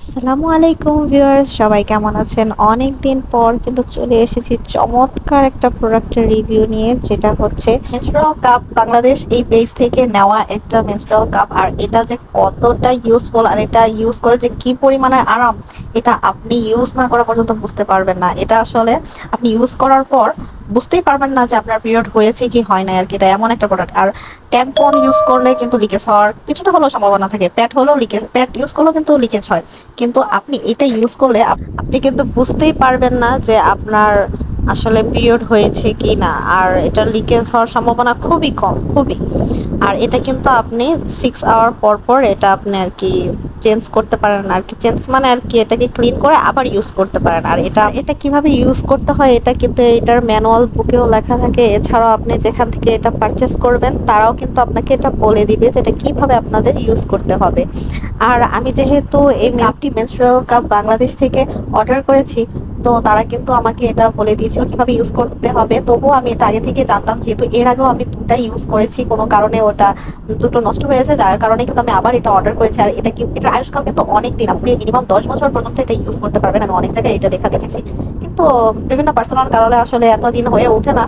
আসসালামু আলাইকুম ভিউয়ার্স, সবাই কেমন আছেন? অনেক দিন পর কিন্তু চলে এসেছি চমৎকার একটা প্রোডাক্টের রিভিউ নিয়ে, যেটা হচ্ছে মেনস্ট্রুয়াল কাপ বাংলাদেশ এই পেজ থেকে নেওয়া একটা মেনস্ট্রুয়াল কাপ আর এটা যে কতটা ইউজফুল আর এটা ইউজ করে যে কি পরিমাণে আরাম, এটা আপনি ইউজ না করা পর্যন্ত বুঝতে পারবেন না। এটা আসলে আপনি ইউজ করার পর বুঝতেই পারবেন না যে আপনার পিরিয়ড হয়েছে কি হয় না আর কি। এটা এমন একটা প্রোডাক্ট আর ট্যাম্পন ইউজ করলে কিন্তু লিকেজ হওয়ার কিছুটা হলেও সম্ভাবনা থাকে। প্যাড হলেও লিকেজ প্যাড ইউজ করলেও কিন্তু লিকেজ হয়। কিন্তু আপনি এটা ইউজ করলে আপনি কিন্তু বুঝতেই পারবেন না যে আপনার আসলে পিরিয়ড হয়েছে কি না। আর এটা লিকেজ হওয়ার সম্ভাবনা খুবই কম, খুবই। আর এটা কিন্তু আপনি সিক্স আওয়ার পর পর এটা আপনি আর কি চেঞ্জ করতে পারেন আর কি। চেঞ্জ মানে আর কি এটাকে ক্লিন করে আবার ইউজ করতে পারেন। আর এটা এটা কীভাবে ইউজ করতে হয় এটা কিন্তু এটার ম্যানুয়াল বুকেও লেখা থাকে। এছাড়াও আপনি যেখান থেকে এটা পারচেস করবেন, তারাও কিন্তু আপনাকে এটা বলে দিবে যে এটা কীভাবে আপনাদের ইউজ করতে হবে। আর আমি যেহেতু এই কাপটি মেনস্ট্রুয়াল কাপ বাংলাদেশ থেকে অর্ডার করেছি তো তারা কিন্তু আমাকে এটা বলে দিয়েছিল কীভাবে ইউজ করতে হবে। তবুও আমি এটা আগে থেকে জানতাম, যেহেতু এর আগেও আমি দুটা ইউজ করেছি, কোনো কারণে ওটা দুটো নষ্ট হয়েছে যার কারণে কিন্তু আমি আবার এটা অর্ডার করেছি। আর এটা কিন্তু এটার আয়ুষ্কাল কিন্তু অনেক দিন আপনি মিনিমাম দশ বছর পর্যন্ত এটা ইউজ করতে পারবেন। আমি অনেক জায়গায় এটা দেখা দেখেছি। কিন্তু বিভিন্ন পার্সোনাল কারণে আসলে এতদিন হয়ে ওঠে না,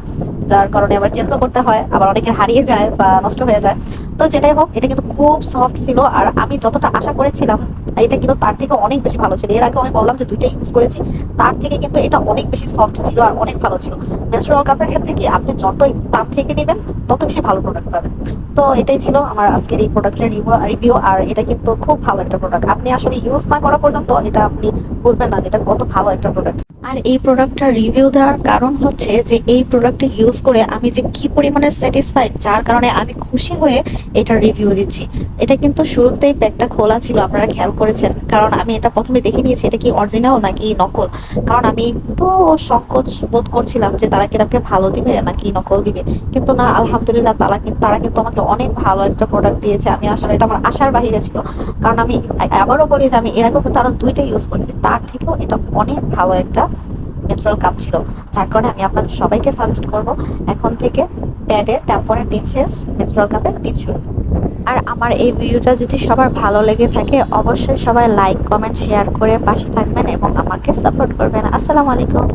যার কারণে আবার চেঞ্জও করতে হয়, আবার অনেকের হারিয়ে যায় বা নষ্ট হয়ে যায়। তো যেটাই হোক, এটা কিন্তু খুব সফট ছিল। আর আমি যতটা আশা করেছিলাম এটা কিন্তু তার থেকে অনেক বেশি ভালো ছিল। এর আগে আমি বললাম যে দুইটা ইউজ করেছি, তার থেকে কিন্তু এটা অনেক বেশি সফট ছিল আর অনেক ভালো ছিল। মেনস্ট্রুয়াল কাপের ক্ষেত্রে কি আপনি যতই দাম থেকে নেবেন, তত বেশি ভালো প্রোডাক্ট পাবেন। তো এটাই ছিল আমার আজকের এই প্রোডাক্টের রিভিউ আর এটা কিন্তু খুব ভালো একটা প্রোডাক্ট আপনি আসলে ইউজ না করা পর্যন্ত এটা আপনি বুঝবেন না যে এটা কত ভালো একটা প্রোডাক্ট আর এই প্রোডাক্টটা রিভিউ দেওয়ার কারণ হচ্ছে যে এই প্রোডাক্টটা ইউজ করে আমি যে কি পরিমাণে স্যাটিসফাইড যার কারণে আমি খুশি হয়ে এটা রিভিউ দিচ্ছি। এটা কিন্তু শুরুতেই প্যাকটা খোলা ছিল, আপনারা খেয়াল করেছেন। কারণ আমি এটা প্রথমে দেখে নিয়েছি, এটা কি অরিজিনাল নাকি নকল? কারণ আমি একটু সংকোচ বোধ করছিলাম যে তারা কি আমাকে ভালো দিবে নাকি নকল দিবে। কিন্তু না, আলহামদুলিল্লাহ তারা কিন্তু তারা কিন্তু আমাকে অনেক ভালো একটা প্রোডাক্ট দিয়েছে। আমি আসলে এটা আমার আশার বাহিরে ছিল। কারণ আমি আবারও বলি যে আমি এর আগেও কিন্তু আরও দুইটা ইউজ করেছি। তার থেকেও এটা অনেক ভালো একটা মেনস্ট্রুয়াল কাপ ছিল। যার কারণে আমি আপনাদের সবাইকে সাজেস্ট করব, এখন থেকে প্যাডের ট্যাম্পনের দিন শেষ মেস্ট্রাল কাপের দিন শুরু। আর আমার এই ভিডিওটা যদি সবার ভালো লেগে থাকে, অবশ্যই সবাই লাইক কমেন্ট শেয়ার করে পাশে থাকবেন এবং আমাকে সাপোর্ট করবেন। আসসালামু আলাইকুম।